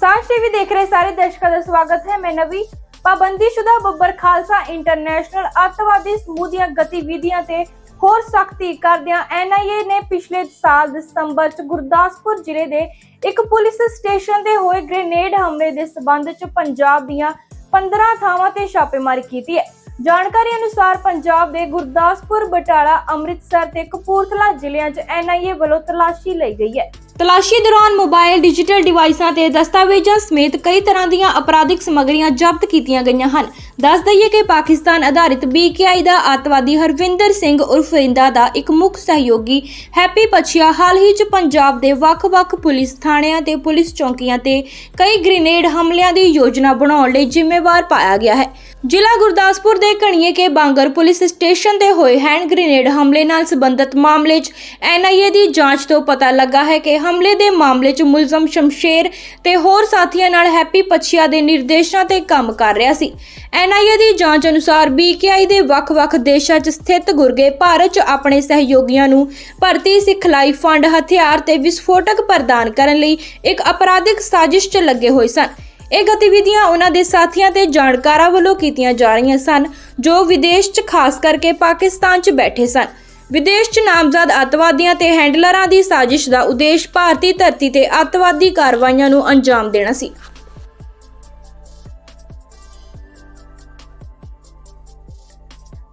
ਸਾਂਝ ਟੀਵੀ ਦੇਖ ਰਹੇ ਸਾਰੇ ਦਰਸ਼ਕਾਂ ਦਾ ਸਵਾਗਤ ਹੈ। ਮੈਂ ਨਵੀ ਪਾਬੰਦੀਸ਼ੁਦਾ ਬੱਬਰ ਖਾਲਸਾ ਇੰਟਰਨੈਸ਼ਨਲ ਅੱਤਵਾਦੀ ਸਮੂਹ ਦੀਆਂ ਗਤੀਵਿਧੀਆਂ ਤੇ ਹੋਰ ਸਖਤੀ ਕਰਦਿਆਂ ਐਨਆਈਏ ਨੇ ਪਿਛਲੇ ਸਾਲ ਦਸੰਬਰ ਚ ਗੁਰਦਾਸਪੁਰ ਜ਼ਿਲ੍ਹੇ ਦੇ ਇੱਕ ਪੁਲਿਸ ਸਟੇਸ਼ਨ ਤੇ ਹੋਏ ਗ੍ਰੇਨੇਡ ਹਮਲੇ ਦੇ ਸਬੰਧ ਚ ਪੰਜਾਬ ਦੀਆਂ 15 ਥਾਵਾਂ ਤੇ ਛਾਪੇਮਾਰੀ ਕੀਤੀ ਹੈ। ਜਾਣਕਾਰੀ ਅਨੁਸਾਰ ਪੰਜਾਬ ਦੇ ਗੁਰਦਾਸਪੁਰ, ਬਟਾਲਾ, ਅੰਮ੍ਰਿਤਸਰ ਤੇ ਕਪੂਰਥਲਾ ਜ਼ਿਲ੍ਹਿਆਂ 'ਚ ਐਨਆਈਏ ਵੱਲੋਂ ਤਲਾਸ਼ੀ ਲਈ ਗਈ ਹੈ। ਤਲਾਸ਼ੀ ਦੌਰਾਨ ਮੋਬਾਈਲ, ਡਿਜੀਟਲ ਡਿਵਾਈਸਾਂ ਤੇ ਦਸਤਾਵੇਜ਼ਾਂ ਸਮੇਤ ਕਈ ਤਰ੍ਹਾਂ ਦੀਆਂ ਅਪਰਾਧਿਕ ਸਮੱਗਰੀਆਂ ਜ਼ਬਤ ਕੀਤੀਆਂ ਗਈਆਂ ਹਨ। ਦੱਸ ਦਈਏ ਕਿ ਪਾਕਿਸਤਾਨ ਆਧਾਰਿਤ ਬੀਕੇਆਈ ਦਾ ਅੱਤਵਾਦੀ ਹਰਵਿੰਦਰ ਸਿੰਘ ਉਰਫ ਰਿੰਦਾ ਦਾ ਇੱਕ ਮੁੱਖ ਸਹਿਯੋਗੀ ਹੈਪੀ ਪਛੀਆ ਹਾਲ ਹੀ 'ਚ ਪੰਜਾਬ ਦੇ ਵੱਖ-ਵੱਖ ਪੁਲਿਸ ਥਾਣਿਆਂ ਤੇ ਪੁਲਿਸ ਚੌਕੀਆਂ ਤੇ ਕਈ ਗ੍ਰੇਨੇਡ ਹਮਲਿਆਂ ਦੀ ਯੋਜਨਾ ਬਣਾਉਣ ਲਈ ਜ਼ਿੰਮੇਵਾਰ ਪਾਇਆ ਗਿਆ ਹੈ। ਜ਼ਿਲ੍ਹਾ ਗੁਰਦਾਸਪੁਰ ਦੇ ਘਣੀਏ ਕੇ ਬਾਂਗਰ ਪੁਲਿਸ ਸਟੇਸ਼ਨ ਤੇ ਹੋਏ ਹੈਂਡ ਗ੍ਰੇਨੇਡ ਹਮਲੇ ਨਾਲ ਸੰਬੰਧਿਤ ਮਾਮਲੇ 'ਚ ਐਨਆਈਏ ਦੀ ਜਾਂਚ ਤੋਂ ਪਤਾ ਲੱਗਾ ਹੈ ਕਿ ਹਮਲੇ ਦੇ ਮਾਮਲੇ 'ਚ ਮੁਲਜ਼ਮ ਸ਼ਮਸ਼ੇਰ ਤੇ ਹੋਰ ਸਾਥੀਆਂ ਨਾਲ ਹੈਪੀ ਪਛੀਆ ਦੇ ਨਿਰਦੇਸ਼ਾਂ ਤੇ ਕੰਮ ਕਰ ਰਿਹਾ ਸੀ। ਐਨਆਈਏ ਦੀ ਜਾਂਚ ਅਨੁਸਾਰ ਬੀਕੇਆਈ ਦੇ ਵੱਖ-ਵੱਖ ਦੇਸ਼ਾਂ 'ਚ ਸਥਿਤ ਗੁਰਗੇ ਭਾਰਤ 'ਚ ਆਪਣੇ ਸਹਿਯੋਗੀਆਂ ਨੂੰ ਭਰਤੀ ਸਿਖਲਾਈ ਫੰਡ ਹਥਿਆਰ ਤੇ ਵਿਸਫੋਟਕ ਪ੍ਰਦਾਨ ਕਰਨ ਲਈ ਇੱਕ ਅਪਰਾਧਿਕ ਸਾਜ਼ਿਸ਼ 'ਚ ਲੱਗੇ ਹੋਏ ਸਨ। ਇਹ ਗਤੀਵਿਧੀਆਂ ਉਹਨਾਂ ਦੇ ਸਾਥੀਆਂ ਤੇ ਜਾਣਕਾਰਾਂ ਵੱਲੋਂ ਕੀਤੀਆਂ ਜਾ ਰਹੀਆਂ ਸਨ, ਜੋ ਵਿਦੇਸ਼ 'ਚ ਖਾਸ ਕਰਕੇ ਪਾਕਿਸਤਾਨ 'ਚ ਬੈਠੇ ਸਨ। ਵਿਦੇਸ਼ 'ਚ ਨਾਮਜ਼ਦ ਅੱਤਵਾਦੀਆਂ ਤੇ ਹੈਂਡਲਰਾਂ ਦੀ ਸਾਜ਼ਿਸ਼ ਦਾ ਉਦੇਸ਼ ਭਾਰਤੀ ਧਰਤੀ ਤੇ ਅੱਤਵਾਦੀ ਕਾਰਵਾਈਆਂ ਨੂੰ ਅੰਜਾਮ ਦੇਣਾ ਸੀ।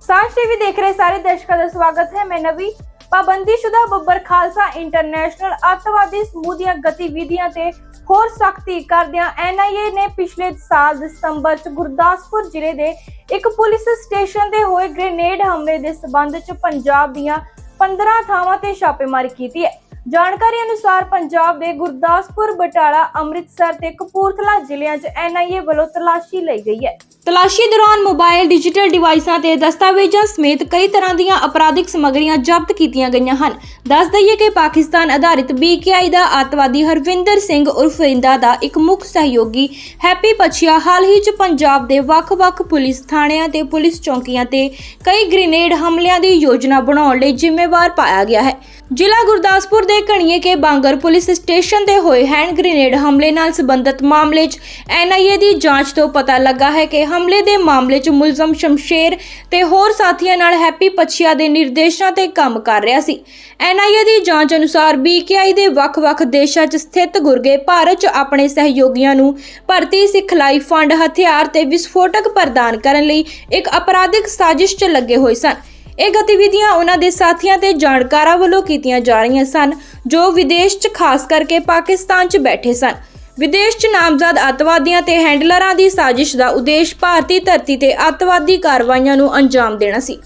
ਸਾਂਝ ਟੀਵੀ ਦੇਖ ਰਹੇ ਸਾਰੇ ਦਰਸ਼ਕਾਂ ਦਾ ਸਵਾਗਤ ਹੈ। ਮੈਂ ਨਵੀ ਪਾਬੰਦੀਸ਼ੁਦਾ ਬੱਬਰ ਖਾਲਸਾ ਇੰਟਰਨੈਸ਼ਨਲ ਅੱਤਵਾਦੀ ਸਮੂਹ ਦੀਆਂ ਗਤੀਵਿਧੀਆਂ ਤੇ ਹੋਰ ਸਖਤੀ ਕਰਦਿਆਂ ਐਨਆਈਏ ਨੇ ਪਿਛਲੇ ਸਾਲ ਦਸੰਬਰ ਚ ਗੁਰਦਾਸਪੁਰ ਜ਼ਿਲ੍ਹੇ ਦੇ ਇੱਕ ਪੁਲਿਸ ਸਟੇਸ਼ਨ ਤੇ ਹੋਏ ਗ੍ਰੇਨੇਡ ਹਮਲੇ ਦੇ ਸਬੰਧ ਚ ਪੰਜਾਬ ਦੀਆਂ 15 ਥਾਵਾਂ ਤੇ ਛਾਪੇਮਾਰੀ ਕੀਤੀ ਹੈ। ਜਾਣਕਾਰੀ ਅਨੁਸਾਰ ਪੰਜਾਬ ਦੇ ਗੁਰਦਾਸਪੁਰ, ਬਟਾਲਾ, ਅੰਮ੍ਰਿਤਸਰ ਤੇ ਕਪੂਰਥਲਾ ਜ਼ਿਲ੍ਹਿਆਂ 'ਚ ਐਨਆਈਏ ਵੱਲੋਂ ਤਲਾਸ਼ੀ ਲਈ ਗਈ ਹੈ। ਤਲਾਸ਼ੀ ਦੌਰਾਨ ਮੋਬਾਈਲ ਡਿਜੀਟਲ ਡਿਵਾਈਸਾਂ ਤੇ ਦਸਤਾਵੇਜ਼ਾਂ ਸਮੇਤ ਕਈ ਤਰ੍ਹਾਂ ਦੀਆਂ ਅਪਰਾਧਿਕ ਸਮੱਗਰੀਆਂ ਜ਼ਬਤ ਕੀਤੀਆਂ ਗਈਆਂ ਹਨ। ਦੱਸ ਦਈਏ ਕਿ ਪਾਕਿਸਤਾਨ ਆਧਾਰਿਤ ਬੀਕੇਆਈ ਦਾ ਅੱਤਵਾਦੀ ਹਰਵਿੰਦਰ ਸਿੰਘ ਉਰਫ ਰਿੰਦਾ ਦਾ ਇੱਕ ਮੁੱਖ ਸਹਿਯੋਗੀ ਹੈਪੀ ਪਛੀਆ ਹਾਲ ਹੀ 'ਚ ਪੰਜਾਬ ਦੇ ਵੱਖ-ਵੱਖ ਪੁਲਿਸ ਥਾਣਿਆਂ ਤੇ ਪੁਲਿਸ ਚੌਕੀਆਂ ਤੇ ਕਈ ਗ੍ਰੇਨੇਡ ਹਮਲਿਆਂ ਦੀ ਯੋਜਨਾ ਬਣਾਉਣ ਲਈ ਜ਼ਿੰਮੇਵਾਰ ਪਾਇਆ ਗਿਆ ਹੈ। ਜ਼ਿਲ੍ਹਾ ਗੁਰਦਾਸਪੁਰ ਦੇ ਘਣੀਏ ਕੇ ਬਾਂਗਰ ਪੁਲਿਸ ਸਟੇਸ਼ਨ ਤੇ ਹੋਏ ਹੈਂਡ ਗ੍ਰੇਨੇਡ ਹਮਲੇ ਨਾਲ ਸੰਬੰਧਿਤ ਮਾਮਲੇ 'ਚ ਐਨਆਈਏ ਦੀ ਜਾਂਚ ਤੋਂ ਪਤਾ ਲੱਗਾ ਹੈ ਕਿ ਹਮਲੇ ਦੇ ਮਾਮਲੇ 'ਚ ਮੁਲਜ਼ਮ ਸ਼ਮਸ਼ੇਰ ਤੇ ਹੋਰ ਸਾਥੀਆਂ ਨਾਲ ਹੈਪੀ ਪਛੀਆ ਦੇ ਨਿਰਦੇਸ਼ਾਂ ਤੇ ਕੰਮ ਕਰ ਰਿਹਾ ਸੀ। ਐਨਆਈਏ ਦੀ ਜਾਂਚ ਅਨੁਸਾਰ ਬੀਕੇਆਈ ਦੇ ਵੱਖ-ਵੱਖ ਦੇਸ਼ਾਂ 'ਚ ਸਥਿਤ ਗੁਰਗੇ ਭਾਰਤ 'ਚ ਆਪਣੇ ਸਹਿਯੋਗੀਆਂ ਨੂੰ ਭਰਤੀ ਸਿਖਲਾਈ ਫੰਡ ਹਥਿਆਰ ਤੇ ਵਿਸਫੋਟਕ ਪ੍ਰਦਾਨ ਕਰਨ ਲਈ ਇੱਕ ਅਪਰਾਧਿਕ ਸਾਜ਼ਿਸ਼ 'ਚ ਲੱਗੇ ਹੋਏ ਸਨ। ਇਹ ਗਤੀਵਿਧੀਆਂ ਉਹਨਾਂ ਦੇ ਸਾਥੀਆਂ ਤੇ ਜਾਣਕਾਰਾਂ ਵੱਲੋਂ ਕੀਤੀਆਂ ਜਾ ਰਹੀਆਂ ਸਨ, ਜੋ ਵਿਦੇਸ਼ 'ਚ ਖਾਸ ਕਰਕੇ ਪਾਕਿਸਤਾਨ 'ਚ ਬੈਠੇ ਸਨ। ਵਿਦੇਸ਼ 'ਚ ਨਾਮਜ਼ਦ ਅੱਤਵਾਦੀਆਂ ਤੇ ਹੈਂਡਲਰਾਂ ਦੀ ਸਾਜ਼ਿਸ਼ ਦਾ ਉਦੇਸ਼ ਭਾਰਤੀ ਧਰਤੀ ਤੇ ਅੱਤਵਾਦੀ ਕਾਰਵਾਈਆਂ ਨੂੰ ਅੰਜਾਮ ਦੇਣਾ ਸੀ।